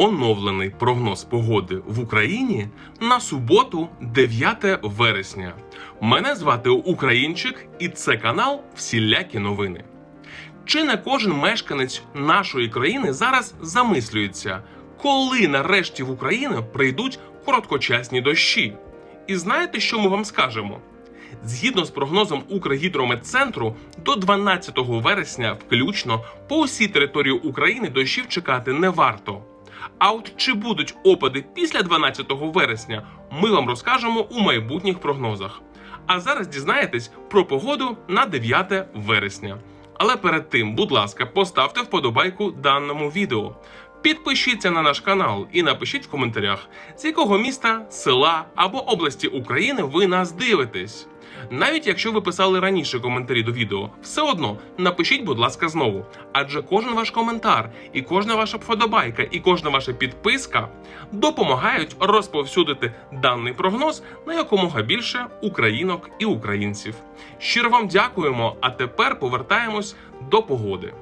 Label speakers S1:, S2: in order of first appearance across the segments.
S1: Оновлений прогноз погоди в Україні на суботу, 9 вересня. Мене звати Українчик, і це канал Всілякі новини. Чи не кожен мешканець нашої країни зараз замислюється, коли нарешті в Україну прийдуть короткочасні дощі? І знаєте, що ми вам скажемо? Згідно з прогнозом Укргідрометцентру, до 12 вересня включно по усій території України дощів чекати не варто. А от чи будуть опади після 12 вересня, ми вам розкажемо у майбутніх прогнозах. А зараз дізнаєтесь про погоду на 9 вересня. Але перед тим, будь ласка, поставте вподобайку даному відео. Підпишіться на наш канал і напишіть в коментарях, з якого міста, села або області України ви нас дивитесь. Навіть якщо ви писали раніше коментарі до відео, все одно напишіть, будь ласка, знову. Адже кожен ваш коментар, і кожна ваша вподобайка, і кожна ваша підписка допомагають розповсюдити даний прогноз на якомога більше українок і українців. Щиро вам дякуємо. А тепер повертаємось до погоди.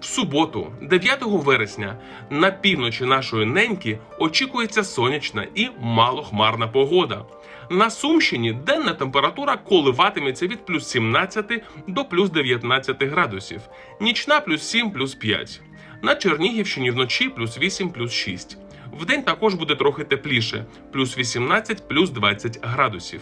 S1: В суботу, 9 вересня, на півночі нашої неньки очікується сонячна і малохмарна погода. На Сумщині денна температура коливатиметься від плюс 17 до плюс 19 градусів, нічна плюс 7 плюс 5. На Чернігівщині вночі плюс 8 плюс 6. Вдень також буде трохи тепліше, плюс 18 плюс 20 градусів.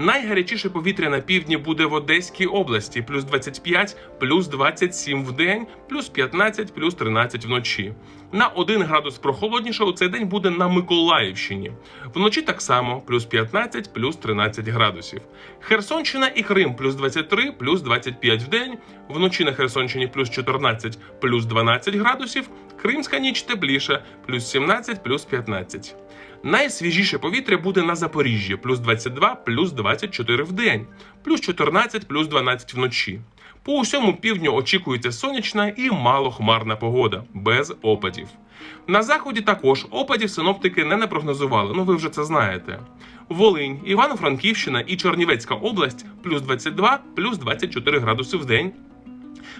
S1: Найгарячіше повітря на півдні буде в Одеській області, плюс 25, плюс 27 в день, плюс 15, плюс 13 вночі. На 1 градус прохолодніше у цей день буде на Миколаївщині. Вночі так само, плюс 15, плюс 13 градусів. Херсонщина і Крим плюс 23, плюс 25 в день. Вночі на Херсонщині плюс 14, плюс 12 градусів. Кримська ніч тепліше, плюс 17, плюс 15. Найсвіжіше повітря буде на Запоріжжі, плюс 22, плюс 24 в день, плюс 14, плюс 12 вночі. По усьому півдню очікується сонячна і малохмарна погода, без опадів. На заході також опадів синоптики не напрогнозували, ну ви вже це знаєте. Волинь, Івано-Франківщина і Чернівецька область плюс 22, плюс 24 градуси в день,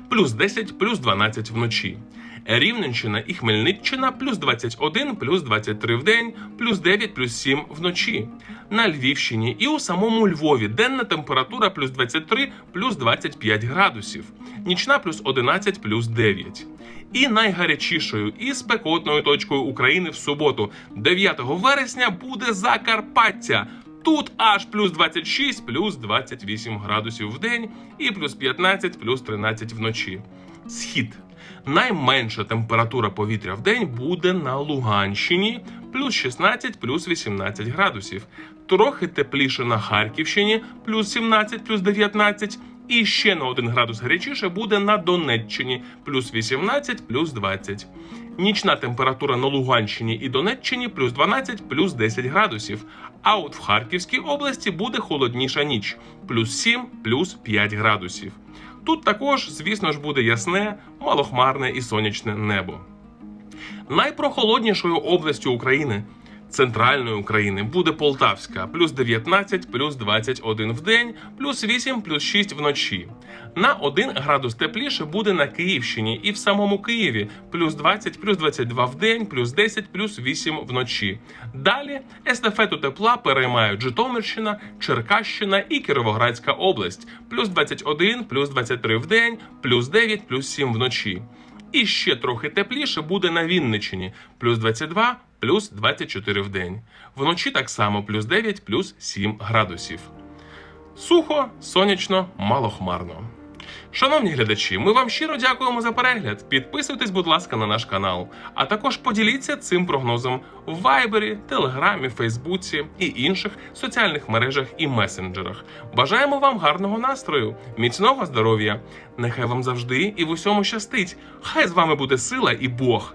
S1: плюс 10, плюс 12 вночі. Рівненщина і Хмельниччина плюс 21, плюс 23 в день, плюс 9, плюс 7 вночі. На Львівщині і у самому Львові денна температура плюс 23, плюс 25 градусів, нічна плюс 11, плюс 9. І найгарячішою і спекотною точкою України в суботу, 9 вересня, буде Закарпаття. Тут аж плюс 26, плюс 28 градусів в день і плюс 15, плюс 13 вночі. Схід. Найменша температура повітря в день буде на Луганщині плюс 16, плюс 18 градусів. Трохи тепліше на Харківщині плюс 17, плюс 19. І ще на 1 градус гарячіше буде на Донеччині плюс 18, плюс 20. Нічна температура на Луганщині і Донеччині плюс 12, плюс 10 градусів. А от в Харківській області буде холодніша ніч плюс 7, плюс 5 градусів. Тут також, звісно ж, буде ясне, малохмарне і сонячне небо. Найпрохолоднішою областю України, центральної України, буде Полтавська, плюс 19, плюс 21 в день, плюс 8, плюс 6 вночі. На 1 градус тепліше буде на Київщині і в самому Києві плюс 20, плюс 22 в день, плюс 10, плюс 8 вночі. Далі естафету тепла переймають Житомирщина, Черкащина і Кіровоградська область, плюс 21, плюс 23 в день, плюс 9, плюс 7 вночі. І ще трохи тепліше буде на Вінниччині, плюс 22, плюс 24 в день. Вночі так само плюс 9, плюс 7 градусів. Сухо, сонячно, малохмарно. Шановні глядачі, ми вам щиро дякуємо за перегляд. Підписуйтесь, будь ласка, на наш канал, а також поділіться цим прогнозом в Вайбері, Телеграмі, Фейсбуці і інших соціальних мережах і месенджерах. Бажаємо вам гарного настрою, міцного здоров'я. Нехай вам завжди і в усьому щастить. Хай з вами буде сила і Бог.